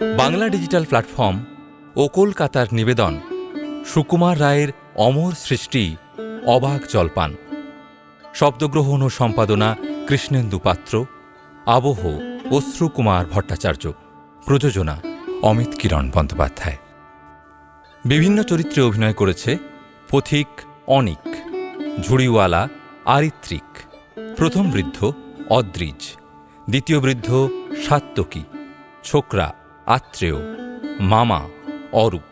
Bangla digital platform ও কলকাতার নিবেদন, সুকুমার রায়ের অমর সৃষ্টি, অবাক জলপান। শব্দগ্রহণ ও সম্পাদনা কৃষ্ণেন্দু পাত্র, আবহ অশ্রুকুমার ভট্টাচার্য, প্রযোজনা অমিত কিরণ বন্দ্যোপাধ্যায়। বিভিন্ন চরিত্রে অভিনয় করেছে পথিক অনিক, ঝুড়িওয়ালা আরিত্রিক, প্রথম বৃদ্ধ অদ্রিজ, দ্বিতীয় বৃদ্ধ সাত্তকী, ছোকরা আত্রেয় মামা অরূপ।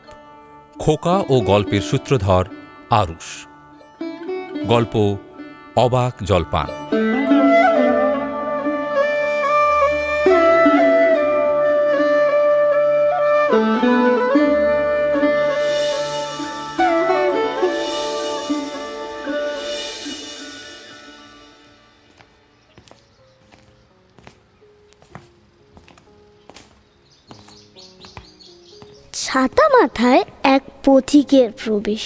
খোকা ও গল্পের সূত্রধর আরুষ। গল্প অবাক জলপান। পথিকের প্রবেশ।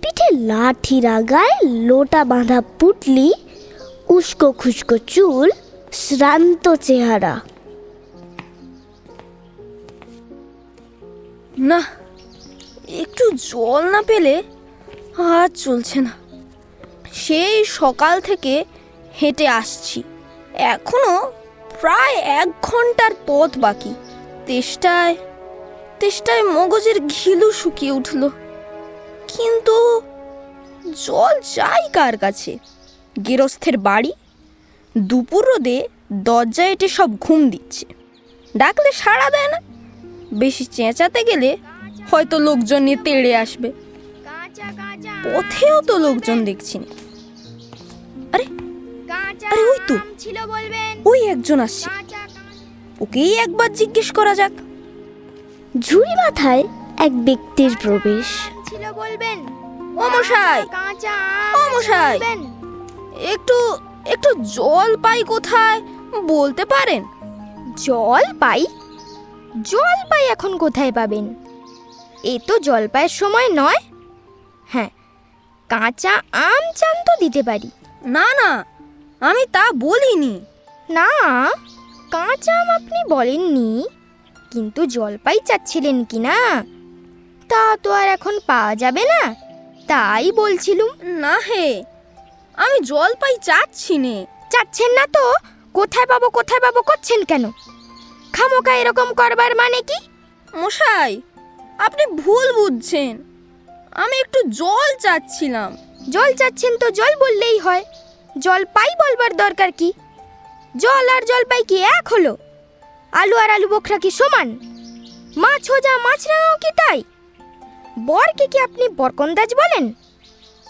পিঠে লাঠি রাগায় লোটা বাঁধা পুটলি, উস্কো খুস্কো চুল, শ্রান্ত চেহারা। না, একটু জল না পেলে আর চলছে না। সেই সকাল থেকে হেঁটে আসছি। এখনও প্রায় এক ঘণ্টার পথ বাকি। তেষ্টায় তেষ্টায় মগজের ঘিলু শুকিয়ে উঠল। কিন্তু জল যাই কার কাছে? গেরস্থের বাড়ি? দুপুর রোদে দরজায় এটে সব ঘুম দিচ্ছে। ডাকলে সাড়া দেয় না। বেশি চেঁচাতে গেলে হয়তো লোকজন নিয়ে তেড়ে আসবে। পথেও তো লোকজন দেখছি না। আরে আরে ওই তো, ওই একজন আসছে। ওকেই একবার জিজ্ঞেস করা যাক। ঝুড়ি মাথায় এক ব্যক্তির প্রবেশ। ছিল বলবেন। ও মশাই। কাঁচা ও মশাই। একটু একটু জল পাই কোথায়? বলতে পারেন। জল পাই? জল পাই এখন কোথায় পাবেন? এ তো জলপাইয়ের সময় নয়। হ্যাঁ কাঁচা আম চান তো দিতে পারি। না না আমি তা বলিনি। না কাঁচা আম আপনি বলেননি। কিন্তু জলপাই চাচ্ছিলেন কি না? তা তো আর এখন পাওয়া যাবে না। তাই বলছিলুম না হে আমি জলপাই চাচ্ছি নে। চাচ্ছেন না তো? কোথায় পাবো কোথায় পাবো করছেন কেন? খামোকা এরকম করবার মানে কি? মশাই আপনি ভুল বুঝছেন। আমি একটু জল চাচ্ছিলাম। জল চাচ্ছেন তো জল বললেই হয়। জল পাই বলবার দরকার কি? জল আর জল পাই কি এক হলো? আলু আর আলু বোখরা কি সমান? মাছ হোজা মাছ রাঙাও কি তাই? বরকে কি আপনি বরকন্দাজ বলেন?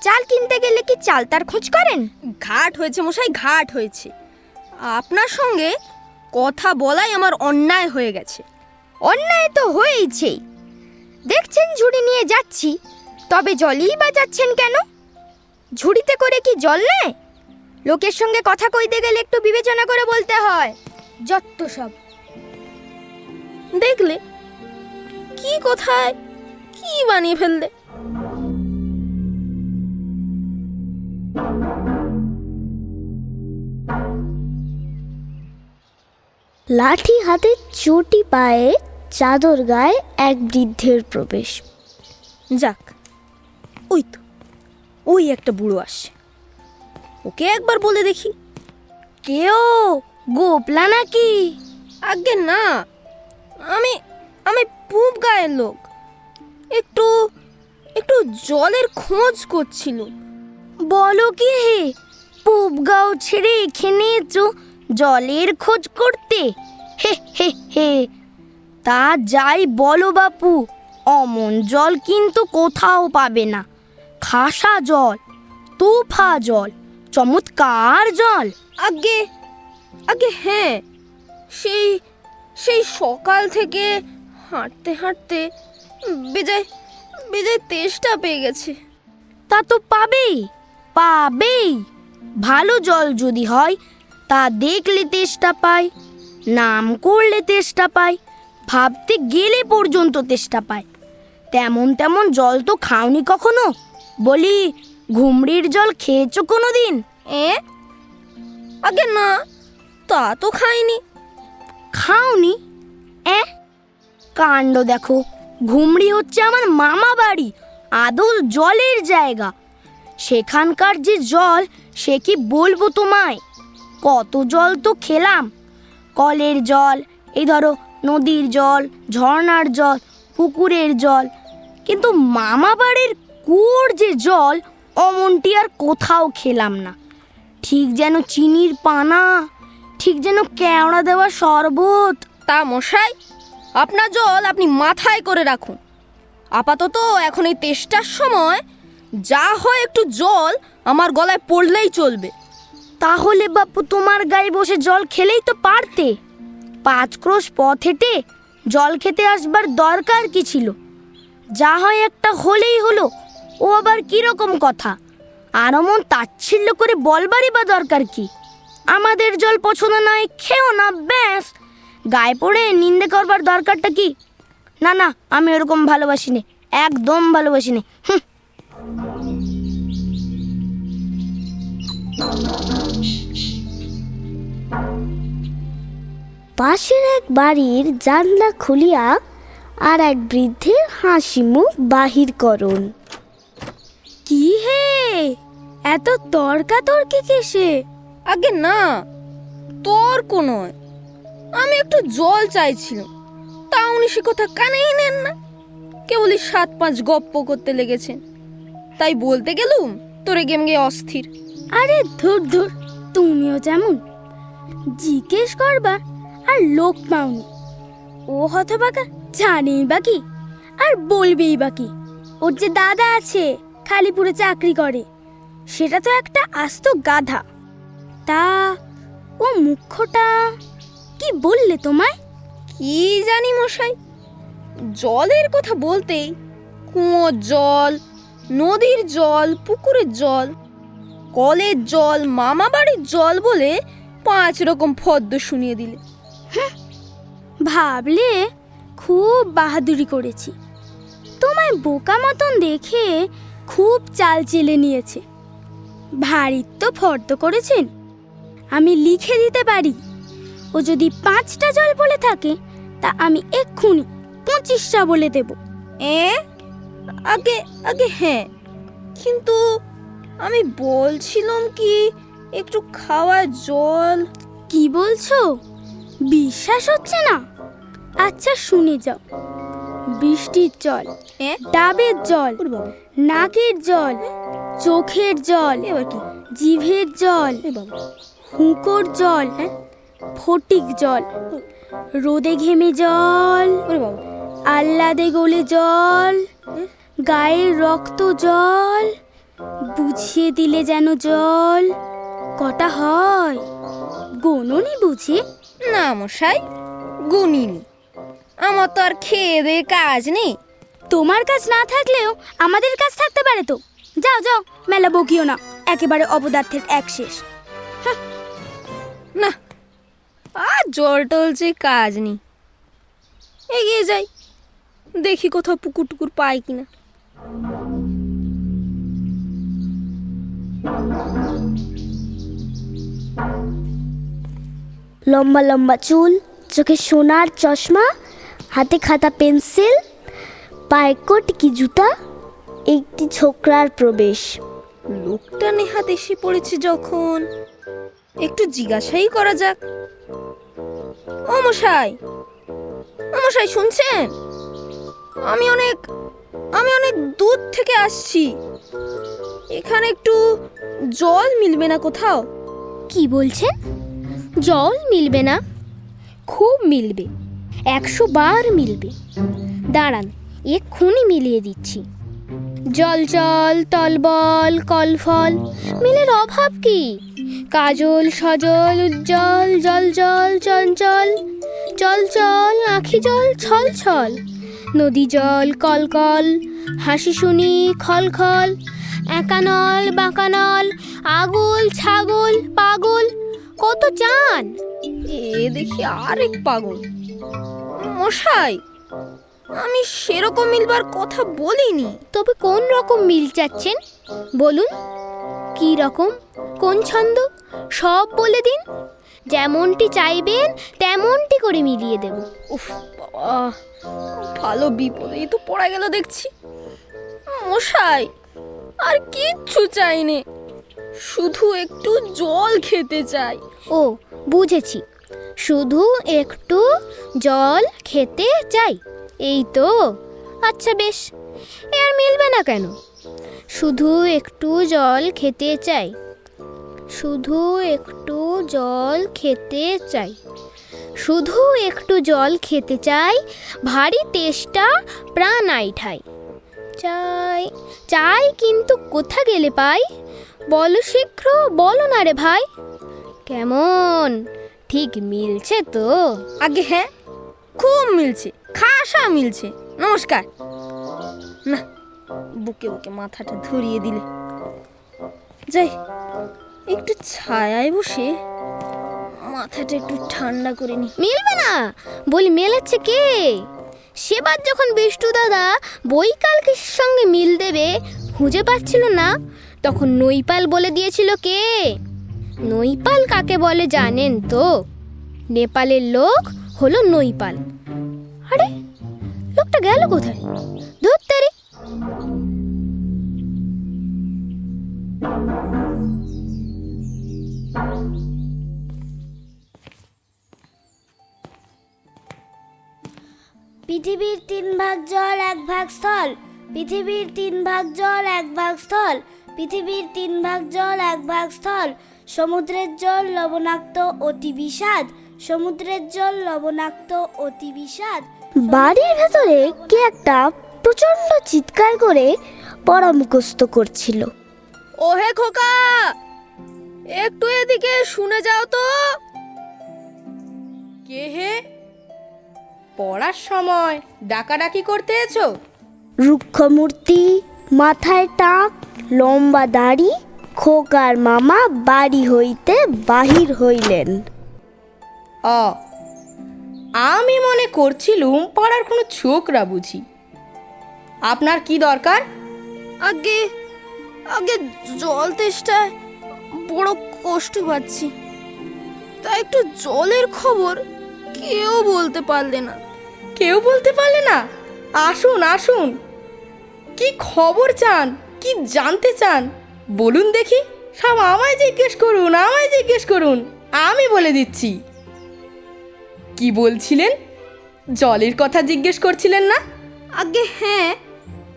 চাল কিনতে গেলে কি চাল তার খোঁজ করেন? ঘাট হয়েছে মশাই ঘাট হয়েছে। আপনার সঙ্গে কথা বলাই আমার অন্যায় হয়ে গেছে। অন্যায় তো হয়েইছেই। দেখছেন ঝুড়ি নিয়ে যাচ্ছি তবে জলই বা যাচ্ছেন কেন? ঝুড়িতে করে কি জল নেয়? লোকের সঙ্গে কথা কইতে গেলে একটু বিবেচনা করে বলতে হয়। যত সব। দেখলে? কি কোথায়? কি বানিয়ে ফেললে? লাঠি হাতে চটি পায়ে চাদর গায়ে এক বৃদ্ধের প্রবেশ। যাক ওই তো ওই একটা বুড়ো আসে ওকে একবার বলে দেখি। কেও গোপলা নাকি? আগে না আমি আমি পুব গায়ের লোক। একটু একটু জলের খোঁজ করছিল। বলো কি হে পুবগাঁও ছেড়ে এখানে এসো জলের খোঁজ করতে। হে হে হে। তা যাই বলো বাপু অমন জল কিন্তু কোথাও পাবে না। খাসা জল তুফা জল চমৎকার জল। আগে আগে হ্যাঁ সেই সেই সকাল থেকে হাঁটতে হাঁটতে বেজায় বেজায় তেষ্টা পেয়ে গেছে। তা তো পাবেই পাবেই। ভালো জল যদি হয় তা দেখলে তেষ্টা পায় নাম করলে তেষ্টা পায় ভাবতে গেলে পর্যন্ত তেষ্টা পায়। তেমন তেমন জল তো খাওনি কখনো? বলি ঘুমড়ির জল খেয়েছো কোনো দিন এ? আগে না তা তো খাইনি। খাওনি? এ? কাণ্ড দেখো। ঘুমড়ি হচ্ছে আমার মামা বাড়ি, আদৌ জলের জায়গা। সেখানকার যে জল, সে কি বলব তোমায়? কত জল তো খেলাম। কলের জল, এই ধরো নদীর জল, ঝর্ণার জল, পুকুরের জল। কিন্তু মামা বাড়ির কুয়োর যে জল, অমনটি আর কোথাও খেলাম না। ঠিক যেন চিনির পানা। ঠিক যেন কেওড়া দেওয়া শরবত। তা মশাই আপনার জল আপনি মাথায় করে রাখুন। আপাতত এখন এই তেষ্টার সময় যা হয় একটু জল আমার গলায় পড়লেই চলবে। তাহলে বাপু তোমার গায়ে বসে জল খেলেই তো পারতে। পাঁচ ক্রোশ পথ হেঁটে জল খেতে আসবার দরকার কি ছিল? যা হয় একটা হলেই হলো ও আবার কীরকম কথা? আর অমন তাচ্ছিল্য করে বলবারই বা দরকার কি? আমাদের জল পছন্দ নয়, খেও না, ব্যাস। গায়ে পড়ে নিন্দে করবার দরকারটা কি? না না, আমি ওরকম ভালোবাসি নে একদম ভালোবাসি নে হুঁ পাশের এক বাড়ির জানলা খুলিয়া আর এক বৃদ্ধের হাসি মুখ বাহির করুন। কি হে? এত তর্কাতর্কি কিসে? আগে না তর্ক নয় আমি একটু জল চাইছিলাম তা উনি সে কথা কানেই নেন না। কেবলই সাত পাঁচ গপ্প করতে লেগেছেন। তাই বলতে গেলুম, তোরে গেম গিয়ে অস্থির। আরে ধুর ধুর, তুমিও যেমন। জিজ্ঞেস করবার আর লোক পাওনি। ও হতবাকা, জানেই বা কি, আর বলবেই বা কি। ওর যে দাদা আছে, খালিপুরে চাকরি করে, সেটা তো একটা আস্ত গাধা। তা ও মুখ্যটা কি বললে তোমায়? কি জানি মশাই জলের কথা বলতেই কুয়োর জল নদীর জল পুকুরের জল কলের জল মামা বাড়ির জল বলে পাঁচ রকম ফদ্দ শুনিয়ে দিলে। ভাবলে খুব বাহাদুরি করেছি। তোমায় বোকা মতন দেখে খুব চাল চেলে নিয়েছে। ভারী তো ফর্দ করেছেন। আমি লিখে দিতে পারি। ও যদি পাঁচটা জল বলে থাকে তা আমি এক্ষুনি পঁচিশটা বলে দেব। এ? আগে আগে হ্যাঁ। কিন্তু আমি বলছিলাম কি একটু খাওয়া জল। কি বলছো? বিশ্বাস হচ্ছে না? আচ্ছা শুনে যাও। বৃষ্টির জল ডাবের জল নাকের জল চোখের জল এবার কি? জিভের জল। হুঁকোর জল হ্যাঁ? ফটিক জল রোদে ঘেমে জল আহ্লাদে গলে জল গায়ের রক্ত জল বুঝিয়ে দিলে যেন জল। কটা হয়? গোননি বুঝি? না মশাই গুনিনি। আমার তো আর খেয়ে দে কাজ নেই। তোমার কাজ না থাকলেও আমাদের কাজ থাকতে পারে তো। যাও যাও মেলা বকিও না। একেবারে অপদার্থের এক শেষ। না আর জল টল যে কাজ নেই। এগিয়ে যাই দেখি কোথাও পুকুর টুকুর পাই কিনা। লম্বা লম্বা চুল চোখে সোনার চশমা হাতে খাতা পেন্সিল পায়ে কি জুতা একটি ছোকরার প্রবেশ। লোকটা নেহাত এসে পড়েছে যখন। একটু জিজ্ঞাসাই করা যাক। ও মশাই ও মশাই, শুনছেন? আমি অনেক আমি অনেক দূর থেকে আসছি। এখানে একটু জল মিলবে না কোথাও। কি বলছেন? জল মিলবে না? খুব মিলবে, একশো বার মিলবে। দাঁড়ান, এক্ষুনি মিলিয়ে দিচ্ছি। জল জল, তলবল, কলফল, মিলের অভাব কি? কাজল সজল উজ্জ্বল জল জল চঞ্চল চল চল আখি জল ছল ছল। নদী জল কলকল হাসি শুনি খল খল। একানল বাঁকানল আগুল ছাগল পাগল কত চান? এ দেখি আরেক পাগল। মশাই আমি সেরকম মিলবার কথা বলিনি। তবে কোন রকম মিল চাচ্ছেন? বলুন। কি রকম? কোন ছন্দ? সব বলে দিন। যেমনটি চাইবেন তেমনটি করে মিলিয়ে দেব। উফ বাবা ভালো বিপদেই তো পড়া গেল দেখছি। মশাই আর কিচ্ছু চাইনে শুধু একটু জল খেতে চাই। ও বুঝেছি। শুধু একটু জল খেতে চাই। এই তো। আচ্ছা বেশ এ আর মিলবে না কেন? শুধু একটু জল খেতে চাই। শুধু একটু জল খেতে চাই। শুধু একটু জল খেতে চাই, ভারী তেষ্টা প্রাণ আইঠাই চাই চাই কিন্তু কোথা গেলে পাই? বলো শীঘ্র, বলো না রে ভাই। কেমন? ঠিক মিলছে তো? আগে হ্যাঁ খুব মিলছে, খাসা মিলছে। নমস্কার। না বুকে বুকে মাথাটা ধরিয়ে দিলে। যাই, একটু ছায়ায় বসে মাথাটা একটু ঠান্ডা করে নি। মিলবে না, বলি মেলাচ্ছে কে? সেবার যখন বিষ্টু দাদা বৈকাল সঙ্গে মিল দেবে খুঁজে পাচ্ছিল না, তখন নৈপাল বলে দিয়েছিল কে? নৈপাল কাকে বলে জানেন তো? নেপালের লোক হলো নৈপাল। আরে, লোকটা গেল কোথায়? ধরতারি পৃথিবীর তিন ভাগ জল, এক ভাগ স্থল। পৃথিবীর তিন ভাগ জল, এক ভাগ স্থল। পৃথিবীর তিন ভাগ জল, এক ভাগ স্থল। সমুদ্রের জল লবণাক্ত, অতি বিষাদ। সমুদ্রের জল লবণাক্ত, অতি বিষাদ। বাড়ির ভেতরে কে একটা প্রচণ্ড চিৎকার করে পড়া মুখস্থ করছিল। ও হে খোকা একটু এদিকে শুনে যাও তো। কে হে? পড়ার সময় ডাকাডাকি করতে এছো রুক্ষমূর্তি মাথায় টাক লম্বা দাড়ি খোকার মামা বাড়ি হইতে বাহির হইলেন। অ আমি মনে করছিলুম পড়ার কোনো ছোকরা বুঝি। আপনার কি দরকার? আগে আগে জল তেষ্টায় বড় কষ্ট পাচ্ছি। তা একটু জলের খবর কেউ বলতে পারলে না। কেউ বলতে পারলে না? আসুন আসুন। কি খবর চান? কি জানতে চান? বলুন দেখি। সব আমায় জিজ্ঞেস করুন আমায় জিজ্ঞেস করুন। আমি বলে দিচ্ছি। কি বলছিলেন? জলের কথা জিজ্ঞেস করছিলেন না? আগে হ্যাঁ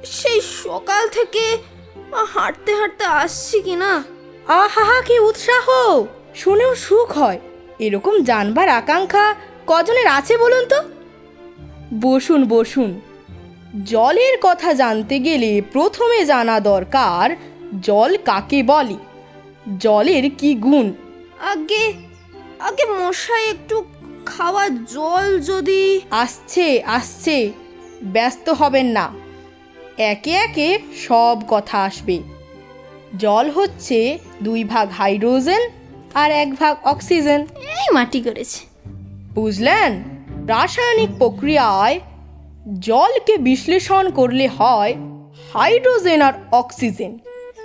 সেই সকাল থেকে হাঁটতে হাঁটতে আসছি কি না? আহা কি উৎসাহ! শুনেও সুখ হয়। এরকম জানবার আকাঙ্ক্ষা কজনের আছে বলুন তো? বসুন বসুন। জলের কথা জানতে গেলে প্রথমে জানা দরকার জল কাকে বলে? জলের কি গুণ? আগে আগে মশাই একটু খাওয়া জল যদি আসছে আসছে। ব্যস্ত হবেন না। একে একে সব কথা আসবে। জল হচ্ছে দুই ভাগ হাইড্রোজেন আর এক ভাগ অক্সিজেন। এই মাটি করেছে। বুঝলেন? রাসায়নিক প্রক্রিয়ায় জলকে বিশ্লেষণ করলে হয় হাইড্রোজেন আর অক্সিজেন।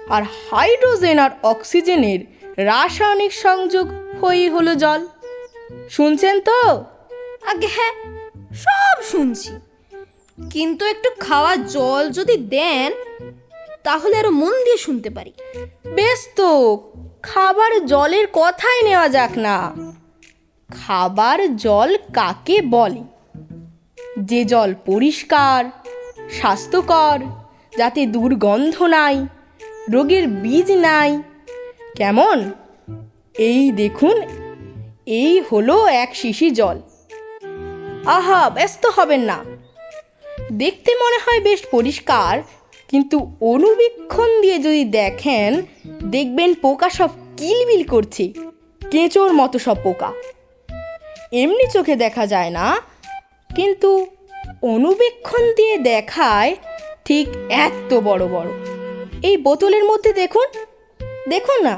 আর হাইড্রোজেন আর অক্সিজেনের রাসায়নিক সংযোগ হয়েই হলো জল। শুনছেন তো? আগে হ্যাঁ সব শুনছি। কিন্তু একটু খাওয়া জল যদি দেন, তাহলে আরও মন দিয়ে শুনতে পারি। বেশ তো, খাবার জলের কথাই নেওয়া যাক না। খাবার জল কাকে বলে? যে জল পরিষ্কার, স্বাস্থ্যকর, যাতে দুর্গন্ধ নাই, রোগের বীজ নাই। কেমন? এই দেখুন, এই হলো এক শিশি জল। আহা, ব্যস্ত হবেন না। দেখতে মনে হয় বেশ পরিষ্কার, কিন্তু অনুবীক্ষণ দিয়ে যদি দেখেন, দেখবেন পোকা সব কিলবিল করছে, কেঁচোর মতো সব পোকা। এমনি চোখে দেখা যায় না, কিন্তু অনুবীক্ষণ দিয়ে দেখায় ঠিক এত বড় বড়। এই বোতলের মধ্যে দেখুন দেখুন না,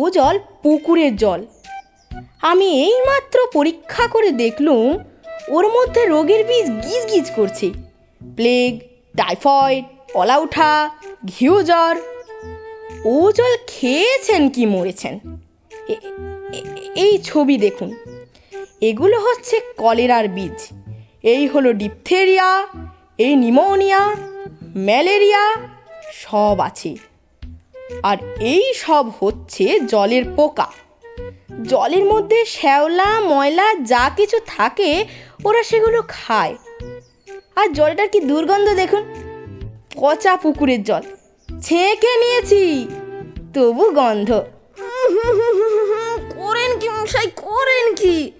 ও জল পুকুরের জল। আমি এইমাত্র পরীক্ষা করে দেখলুম ওর মধ্যে রোগের বীজ গিজ গিজ করছে। প্লেগ, টাইফয়েড পলাউঠা ঘিউ জ্বর। ও জল খেয়েছেন কি মরেছেন? এই ছবি দেখুন। এগুলো হচ্ছে কলেরার বীজ। এই হলো ডিপথেরিয়া, এই নিমোনিয়া, ম্যালেরিয়া, সব আছে। আর এই সব হচ্ছে জলের পোকা। জলের মধ্যে শ্যাওলা ময়লা যা কিছু থাকে ওরা সেগুলো খায়। আর জলটার কি দুর্গন্ধ দেখুন? পচা পুকুরের জল। ছেঁকে নিয়েছি তবু গন্ধ। করেন কি মশাই করেন কি?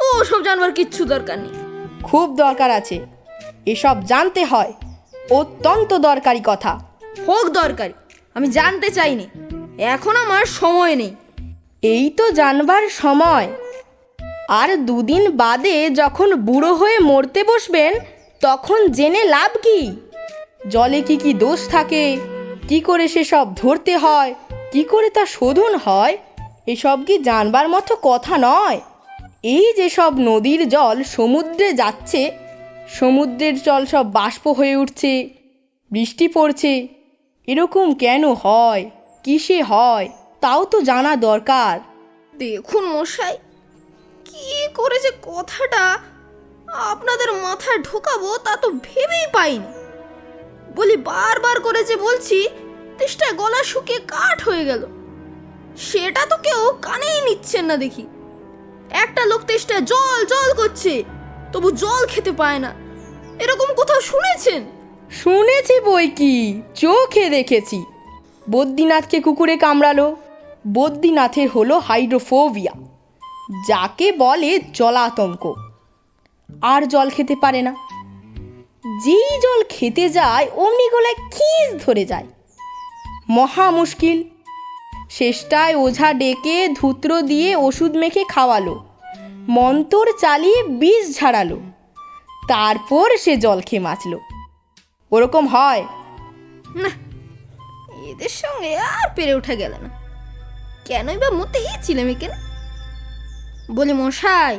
ও সব জানবার কিচ্ছু দরকার নেই। খুব দরকার আছে। এসব জানতে হয়। অত্যন্ত দরকারি কথা। হোক দরকারি। আমি জানতে চাইনি। এখন আমার সময় নেই। এই তো জানবার সময়। আর দুদিন বাদে যখন বুড়ো হয়ে মরতে বসবেন, তখন জেনে লাভ কি? জলে কি কি দোষ থাকে? কি করে সেসব ধরতে হয়? কি করে তা শোধন হয়? এসব কি জানবার মতো কথা নয়? এই যে সব নদীর জল সমুদ্রে যাচ্ছে, সমুদ্রের জল সব বাষ্প হয়ে উঠছে, বৃষ্টি পড়ছে, এরকম কেন হয়? কিসে হয়? তাও তো জানা দরকার। দেখুন মশাই কি করে যে কথাটা আপনাদের মাথায় ঢোকাবো তা তো ভেবেই পাইনি। বলি বারবার করে যে বলছি তেষ্টায় গলা শুকিয়ে কাঠ হয়ে গেল। সেটা তো কেউ কানেই নিচ্ছেন না দেখি। একটা লোক তেষ্টায় জল জল করছে তবু জল খেতে পায় না। এরকম কোথাও শুনেছেন? শুনেছি বই কি চোখে দেখেছি। বদ্রীনাথকে কুকুরে কামড়ালো। বদ্রীনাথের হলো হাইড্রোফোবিয়া, যাকে বলে জলাতঙ্ক। আর জল খেতে পারে না। যেই জল খেতে যায়, অমনি গলায় খিস ধরে যায়। মহা মুশকিল। শেষটায় ওঝা ডেকে ধূত্র দিয়ে ওষুধ মেখে খাওয়ালো। মন্তর চালিয়ে বিষ ঝাড়ালো। তারপর সে জল খেয়ে বাঁচলো। ওরকম হয়। না, এদের সঙ্গে আর পেরে ওঠা গেল না। কেনই বা মতে ছিলাম এখানে? বলি মশাই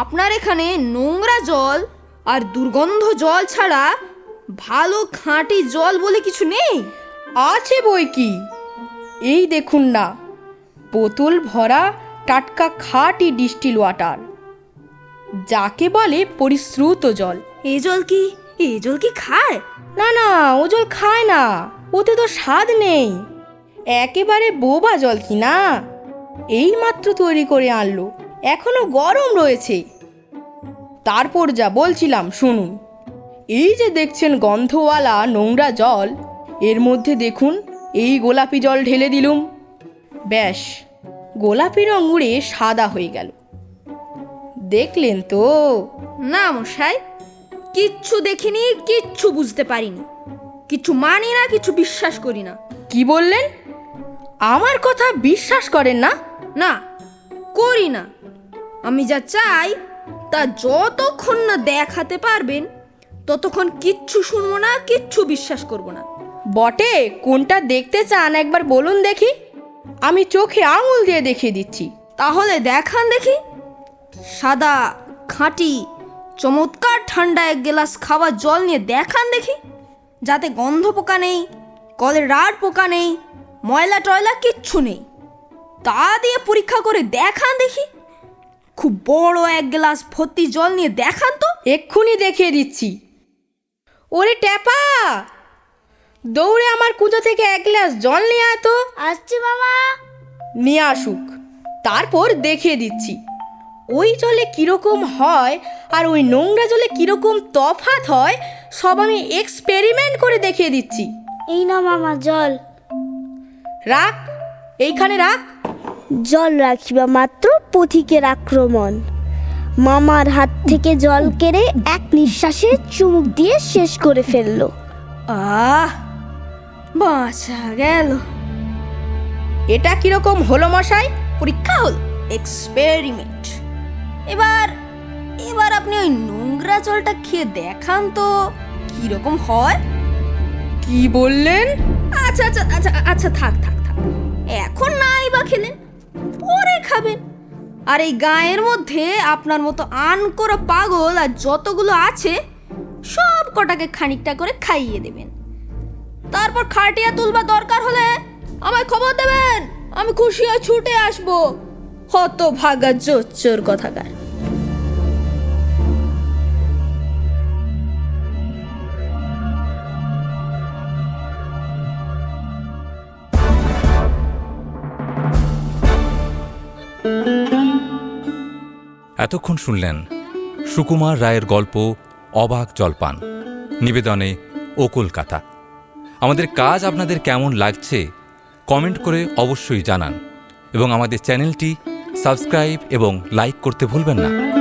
আপনার এখানে নোংরা জল আর দুর্গন্ধ জল ছাড়া ভালো খাঁটি জল বলে কিছু নেই? আছে বই কি? এই দেখুন না বোতল ভরা টাটকা খাঁটি ডিস্টিল ওয়াটার যাকে বলে পরিশ্রুত জল। এ জল কি? এ জল কি খায়? না না ও জল খায় না ওতে তো স্বাদ নেই। একেবারে বোবা জল কি না? এই মাত্র তৈরি করে আনলো এখনও গরম রয়েছে। তারপর যা বলছিলাম শুনুন। এই যে দেখছেন গন্ধওয়ালা নোংরা জল এর মধ্যে দেখুন এই গোলাপি জল ঢেলে দিলুম। ব্যাস গোলাপি রং উড়ে সাদা হয়ে গেল। দেখলেন তো? না মশাই কিচ্ছু দেখিনি কিচ্ছু বুঝতে পারিনি। কিছু মানি না কিছু বিশ্বাস করি না। কি বললেন? আমার কথা বিশ্বাস করেন না? না করি না। আমি যা চাই তা যতক্ষণ না দেখাতে পারবেন ততক্ষণ কিচ্ছু শুনব না কিচ্ছু বিশ্বাস করব না। বটে কোনটা দেখতে চান একবার বলুন দেখি। আমি চোখে আঙুল দিয়ে দেখিয়ে দিচ্ছি। তাহলে দেখান দেখি। সাদা খাঁটি চমৎকার ঠান্ডা এক গ্লাস খাওয়ার জল নিয়ে দেখান দেখি। যাতে গন্ধ পোকা নেই কলের রাড পোকা নেই ময়লা টয়লা কিচ্ছু নেই। তা দিয়ে পরীক্ষা করে দেখান দেখি। খুব বড় এক গ্লাস ভর্তি জল নিয়ে দেখান তো। এক্ষুনি দেখিয়ে দিচ্ছি। ওরে ট্যাপা! দৌড়ে আমার কুজো থেকে এক গ্লাস জল নিয়ে আয় তো। আসছি মামা নিয়ে আসুক। তারপর দেখিয়ে দিচ্ছি। ওই জলে কীরকম হয় আর ওই নোংরা জলে কীরকম তফাত হয় সব আমি এক্সপেরিমেন্ট করে দেখিয়ে দিচ্ছি। এই না মামা জল। রাখ এইখানে রাখ। জল রাখিবা মাত্র পথিকের আক্রমণ। মামার হাত থেকে জল কেড়ে এক নিঃশ্বাসে চুমুক দিয়ে শেষ করে ফেলল। আহ বাঁচা গেল। এটা কীরকম হলো মশাই? পরীক্ষা হল এক্সপেরিমেন্ট এবার এবার আপনি ওই নোংরা জলটা খেয়ে দেখান তো কীরকম হয়? কি বললেন? আচ্ছা আচ্ছা আচ্ছা আচ্ছা থাক থাক থাক। এখন নাই বা খেলেন, পরে খাবেন। আর এই গায়ের মধ্যে আপনার মতো আন করে পাগল আর যতগুলো আছে, সব কটাকে খানিকটা করে খাইয়ে দেবেন। তারপর খাটিয়া তুলবা দরকার হলে আমায় খবর দেবেন, আমি খুশি হয়ে ছুটে আসব। হত ভাগা জোচ্চোর কথাকার। এতক্ষণ শুনলেন সুকুমার রায়ের গল্প অবাক জলপান। নিবেদনে ও কলকাতা আমাদের কাজ আপনাদের কেমন লাগছে কমেন্ট করে অবশ্যই জানান এবং আমাদের চ্যানেলটি সাবস্ক্রাইব এবং লাইক করতে ভুলবেন না।